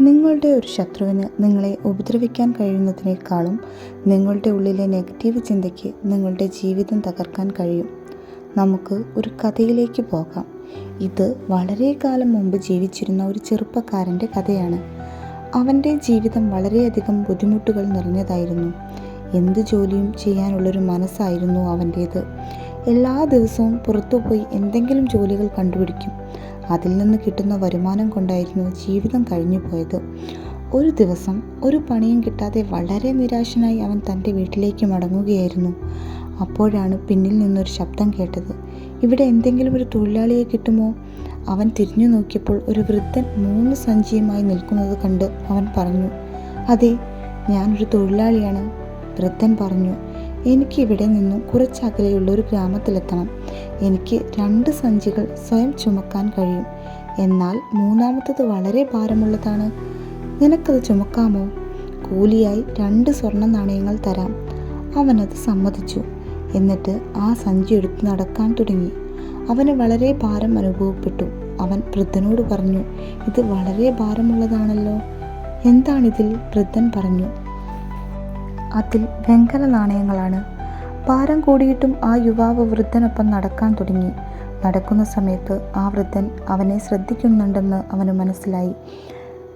നിങ്ങളുടെ ഒരു ശത്രുവിന് നിങ്ങളെ ഉപദ്രവിക്കാൻ കഴിയുന്നതിനേക്കാളും നിങ്ങളുടെ ഉള്ളിലെ നെഗറ്റീവ് ചിന്തയ്ക്ക് നിങ്ങളുടെ ജീവിതം തകർക്കാൻ കഴിയും. നമുക്ക് ഒരു കഥയിലേക്ക് പോകാം. ഇത് വളരെ കാലം മുമ്പ് ജീവിച്ചിരുന്ന ഒരു ചെറുപ്പക്കാരന്റെ കഥയാണ്. അവന്റെ ജീവിതം വളരെയധികം ബുദ്ധിമുട്ടുകൾ നിറഞ്ഞതായിരുന്നു. എന്ത് ജോലിയും ചെയ്യാനുള്ളൊരു മനസ്സായിരുന്നു അവന്റേത്. എല്ലാ ദിവസവും പുറത്തുപോയി എന്തെങ്കിലും ജോലികൾ കണ്ടുപിടിക്കും. അതിൽ നിന്ന് കിട്ടുന്ന വരുമാനം കൊണ്ടായിരുന്നു ജീവിതം കഴിഞ്ഞു പോയത്. ഒരു ദിവസം ഒരു പണിയും കിട്ടാതെ വളരെ നിരാശനായി അവൻ തന്റെ വീട്ടിലേക്ക് മടങ്ങുകയായിരുന്നു. അപ്പോഴാണ് പിന്നിൽ നിന്നൊരു ശബ്ദം കേട്ടത്. ഇവിടെ എന്തെങ്കിലും ഒരു തൊഴിലാളിയെ കിട്ടുമോ? അവൻ തിരിഞ്ഞു നോക്കിയപ്പോൾ ഒരു വൃദ്ധൻ മൂന്ന് സഞ്ചിയുമായി നിൽക്കുന്നത് കണ്ട് അവൻ പറഞ്ഞു അതെ ഞാനൊരു തൊഴിലാളിയാണ്. വൃദ്ധൻ പറഞ്ഞു എനിക്ക് ഇവിടെ നിന്നും കുറച്ചകലെയുള്ള ഒരു ഗ്രാമത്തിലെത്തണം. എനിക്ക് രണ്ട് സഞ്ചികൾ സ്വയം ചുമക്കാൻ കഴിയും. എന്നാൽ മൂന്നാമത്തത് വളരെ ഭാരമുള്ളതാണ്. നിനക്കത് ചുമക്കാമോ? കൂലിയായി രണ്ട് സ്വർണ നാണയങ്ങൾ തരാം. അവനത് സമ്മതിച്ചു. എന്നിട്ട് ആ സഞ്ചി എടുത്ത് നടക്കാൻ തുടങ്ങി. അവന് വളരെ ഭാരം അനുഭവപ്പെട്ടു. അവൻ വൃദ്ധനോട് പറഞ്ഞു ഇത് വളരെ ഭാരമുള്ളതാണല്ലോ. എന്താണിതിൽ? വൃദ്ധൻ പറഞ്ഞു അതിൽ വെങ്കല നാണയങ്ങളാണ്. ഭാരം കൂടിയിട്ടും ആ യുവാവ് വൃദ്ധനൊപ്പം നടക്കാൻ തുടങ്ങി. നടക്കുന്ന സമയത്ത് ആ വൃദ്ധൻ അവനെ ശ്രദ്ധിക്കുന്നുണ്ടെന്ന് അവന് മനസ്സിലായി.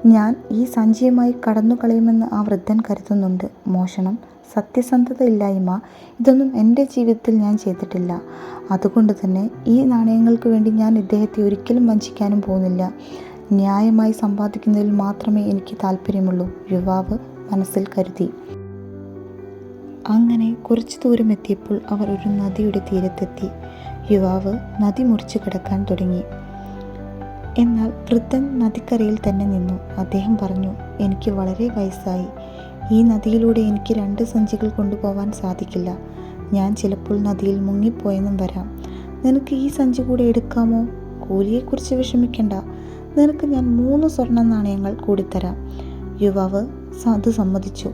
ഞാൻ ഈ സഞ്ചിയുമായി കടന്നു കളയുമെന്ന് ആ വൃദ്ധൻ കരുതുന്നുണ്ട്. മോഷണം സത്യസന്ധത ഇല്ലായ്മ ഇതൊന്നും എന്റെ ജീവിതത്തിൽ ഞാൻ ചെയ്തിട്ടില്ല. അതുകൊണ്ട് തന്നെ ഈ നാണയങ്ങൾക്ക് വേണ്ടി ഞാൻ ഇദ്ദേഹത്തെ ഒരിക്കലും വഞ്ചിക്കാനും പോകുന്നില്ല. ന്യായമായി സമ്പാദിക്കുന്നതിൽ മാത്രമേ എനിക്ക് താല്പര്യമുള്ളൂ യുവാവ് മനസ്സിൽ കരുതി. അങ്ങനെ കുറച്ചു ദൂരം എത്തിയപ്പോൾ അവർ ഒരു നദിയുടെ തീരത്തെത്തി. യുവാവ് നദി മുറിച്ചു കിടക്കാൻ തുടങ്ങി. എന്നാൽ വൃദ്ധൻ നദിക്കരയിൽ തന്നെ നിന്നു. അദ്ദേഹം പറഞ്ഞു എനിക്ക് വളരെ വയസ്സായി. ഈ നദിയിലൂടെ എനിക്ക് രണ്ട് സഞ്ചികൾ കൊണ്ടുപോകാൻ സാധിക്കില്ല. ഞാൻ ചിലപ്പോൾ നദിയിൽ മുങ്ങിപ്പോയെന്നും വരാം. നിനക്ക് ഈ സഞ്ചി കൂടെ എടുക്കാമോ? കൂലിയെക്കുറിച്ച് വിഷമിക്കണ്ട. നിനക്ക് ഞാൻ മൂന്ന് സ്വർണ നാണയങ്ങൾ കൂടി തരാം യുവാവ് അത് സമ്മതിച്ചു.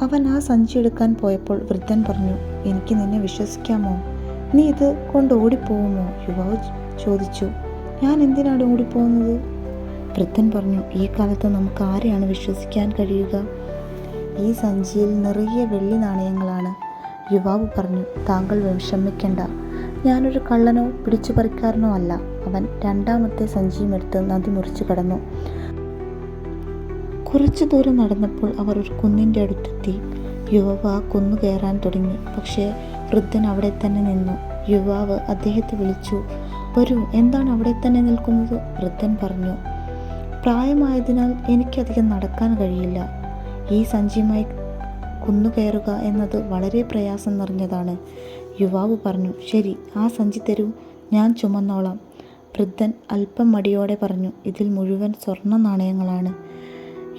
അവൻ ആ സഞ്ചി എടുക്കാൻ പോയപ്പോൾ വൃദ്ധൻ പറഞ്ഞു എനിക്ക് നിന്നെ വിശ്വസിക്കാമോ? നീ ഇത് കൊണ്ട് ഓടിപ്പോകുമോ യുവാവ് ചോദിച്ചു ഞാൻ എന്തിനാണ് ഓടിപ്പോകുന്നത് വൃദ്ധൻ പറഞ്ഞു ഈ കാലത്ത് നമുക്ക് ആരെയാണ് വിശ്വസിക്കാൻ കഴിയുക? ഈ സഞ്ചിയിൽ നിറയെ വെള്ളി നാണയങ്ങളാണ് യുവാവ് പറഞ്ഞു താങ്കൾ വിഷമിക്കണ്ട. ഞാനൊരു കള്ളനോ പിടിച്ചു പറിക്കാരനോ അല്ല. അവൻ രണ്ടാമത്തെ സഞ്ചിയും എടുത്ത് നദി മുറിച്ചു കടന്നു. കുറച്ചു ദൂരം നടന്നപ്പോൾ അവർ ഒരു കുന്നിന്റെ അടുത്തെത്തി. യുവാവ് ആ കുന്നു കയറാൻ തുടങ്ങി. പക്ഷേ വൃദ്ധൻ അവിടെ തന്നെ നിന്നു. യുവാവ് അദ്ദേഹത്തെ വിളിച്ചു വരൂ എന്താണ് അവിടെ തന്നെ നിൽക്കുന്നത്? വൃദ്ധൻ പറഞ്ഞു പ്രായമായതിനാൽ എനിക്കധികം നടക്കാൻ കഴിയില്ല. ഈ സഞ്ചിയുമായി കുന്നു കയറുക എന്നത് വളരെ പ്രയാസം നിറഞ്ഞതാണ്. യുവാവ് പറഞ്ഞു ശരി ആ സഞ്ചി തരൂ ഞാൻ ചുമന്നോളാം. വൃദ്ധൻ അല്പം മടിയോടെ പറഞ്ഞു ഇതിൽ മുഴുവൻ സ്വർണ നാണയങ്ങളാണ്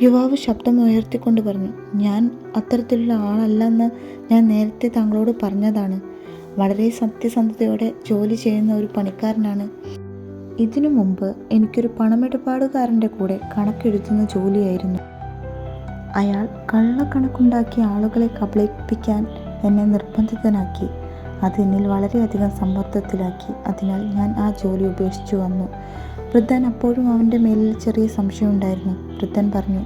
യുവാവ് ശബ്ദം ഉയർത്തിക്കൊണ്ട് പറഞ്ഞു ഞാൻ അത്തരത്തിലുള്ള ആളല്ലെന്ന് ഞാൻ നേരത്തെ താങ്കളോട് പറഞ്ഞതാണ്. വളരെ സത്യസന്ധതയോടെ ജോലി ചെയ്യുന്ന ഒരു പണിക്കാരനാണ്. ഇതിനു മുമ്പ് എനിക്കൊരു പണമിടപാടുകാരന്റെ കൂടെ കണക്കെഴുതുന്ന ജോലിയായിരുന്നു. അയാൾ കള്ളക്കണക്കുണ്ടാക്കി ആളുകളെ കബളിപ്പിക്കാൻ എന്നെ നിർബന്ധിതനാക്കി. അത് എന്നിൽ വളരെയധികം സമ്മർദ്ദത്തിലാക്കി. അതിനാൽ ഞാൻ ആ ജോലി ഉപേക്ഷിച്ചു വന്നു. വൃദ്ധൻ അപ്പോഴും അവന്റെ മേലിൽ ചെറിയ സംശയമുണ്ടായിരുന്നു വൃദ്ധൻ പറഞ്ഞു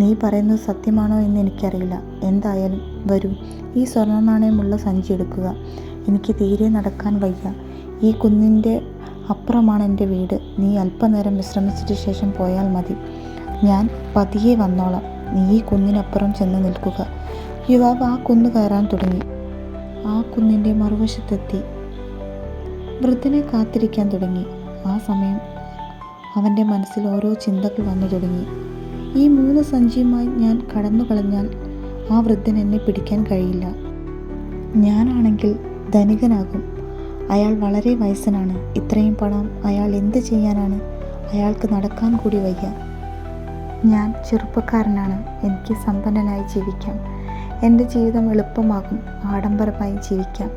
നീ പറയുന്നത് സത്യമാണോ എന്ന് എനിക്കറിയില്ല. എന്തായാലും വരൂ. ഈ സ്വർണ നാണയമുള്ള സഞ്ചി എടുക്കുക. എനിക്ക് തീരെ നടക്കാൻ വയ്യ. ഈ കുന്നിന്റെ അപ്പുറമാണ് എന്റെ വീട്. നീ അല്പനേരം വിശ്രമിച്ചിട്ട് ശേഷം പോയാൽ മതി. ഞാൻ പതിയെ വന്നോളാം. നീ ഈ കുന്നിനപ്പുറം ചെന്ന് നിൽക്കുക. യുവാവ് ആ കുന്ന് കയറാൻ തുടങ്ങി. ആ കുന്നിന്റെ മറുവശത്തെത്തി. വൃദ്ധനെ കാത്തിരിക്കാൻ തുടങ്ങി. ആ സമയം അവന്റെ മനസ്സിൽ ഓരോ ചിന്തകൾ വന്നു തുടങ്ങി. ഈ മൂന്ന് സഞ്ചിയുമായി ഞാൻ കടന്നു കളഞ്ഞാൽ ആ വൃദ്ധൻ എന്നെ പിടിക്കാൻ കഴിയില്ല. ഞാനാണെങ്കിൽ ധനികനാകും. അയാൾ വളരെ വയസ്സനാണ്. ഇത്രയും പണം അയാൾ എന്ത് ചെയ്യാനാണ്? അയാൾക്ക് നടക്കാൻ കൂടി വയ്യ. ഞാൻ ചെറുപ്പക്കാരനാണ്. എനിക്ക് സമ്പന്നനായി ജീവിക്കാം. എന്റെ ജീവിതം എളുപ്പമാകും. ആഡംബരമായി ജീവിക്കാം.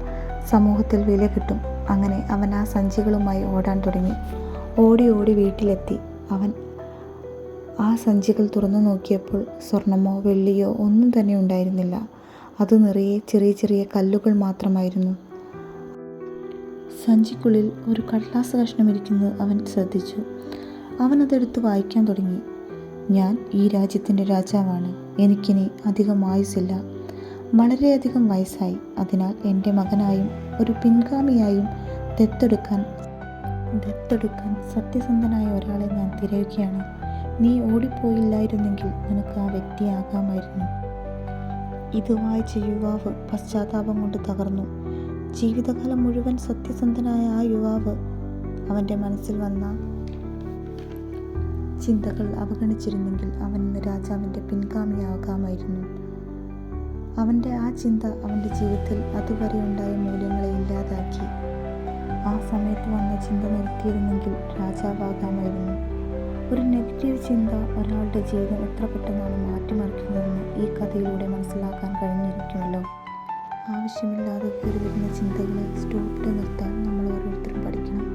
സമൂഹത്തിൽ വില കിട്ടും. അങ്ങനെ അവൻ ആ സഞ്ചികളുമായി ഓടാൻ തുടങ്ങി. ഓടി ഓടി വീട്ടിലെത്തി. അവൻ ആ സഞ്ചികൾ തുറന്നു നോക്കിയപ്പോൾ സ്വർണമോ വെള്ളിയോ ഒന്നും തന്നെ ഉണ്ടായിരുന്നില്ല. അത് നിറയെ ചെറിയ ചെറിയ കല്ലുകൾ മാത്രമായിരുന്നു. സഞ്ചിക്കുള്ളിൽ ഒരു കടലാസ് കഷ്ണം ഇരിക്കുന്നത് അവൻ ശ്രദ്ധിച്ചു. അവൻ അതെടുത്ത് വായിക്കാൻ തുടങ്ങി. ഞാൻ ഈ രാജ്യത്തിന്റെ രാജാവാണ്. എനിക്കിനി അധികം ആയുസില്ല വളരെയധികം വയസ്സായി. അതിനാൽ എന്റെ മകനായും ഒരു പിൻഗാമിയായും ദത്തെടുക്കാൻ ദത്തെടുക്കാൻ സത്യസന്ധനായ ഒരാളെ ഞാൻ തിരയുകയാണ്. നീ ഓടിപ്പോയില്ലായിരുന്നെങ്കിൽ നിനക്ക് ആ വ്യക്തിയാകാമായിരുന്നു. ഇത് വായിച്ച യുവാവ് പശ്ചാത്താപം കൊണ്ട് തകർന്നു. ജീവിതകാലം മുഴുവൻ സത്യസന്ധനായ ആ യുവാവ് അവന്റെ മനസ്സിൽ വന്ന ചിന്തകൾ അവഗണിച്ചിരുന്നെങ്കിൽ അവൻ ഇന്ന് രാജാവിന്റെ പിൻഗാമിയാകാമായിരുന്നു. അവന്റെ ആ ചിന്ത അവന്റെ ജീവിതത്തിൽ അതുവരെ ഉണ്ടായ മൂല്യങ്ങളെ ഇല്ലാതാക്കി. ആ സമയത്ത് വന്ന ചിന്ത നിർത്തിയിരുന്നെങ്കിൽ രാജാവാകാമായിരുന്നു. ഒരു നെഗറ്റീവ് ചിന്ത ഒരാളുടെ ജീവിതം എത്ര പെട്ടെന്നാണ് മാറ്റിമറിക്കുന്നതെന്ന് ഈ കഥയിലൂടെ മനസ്സിലാക്കാൻ കഴിഞ്ഞിരിക്കുമല്ലോ. ആവശ്യമില്ലാതെ കയറി വരുന്ന ചിന്തകളെ സ്റ്റോപ്പിൽ നിർത്താൻ നമ്മൾ ഓരോരുത്തരും പഠിക്കണം.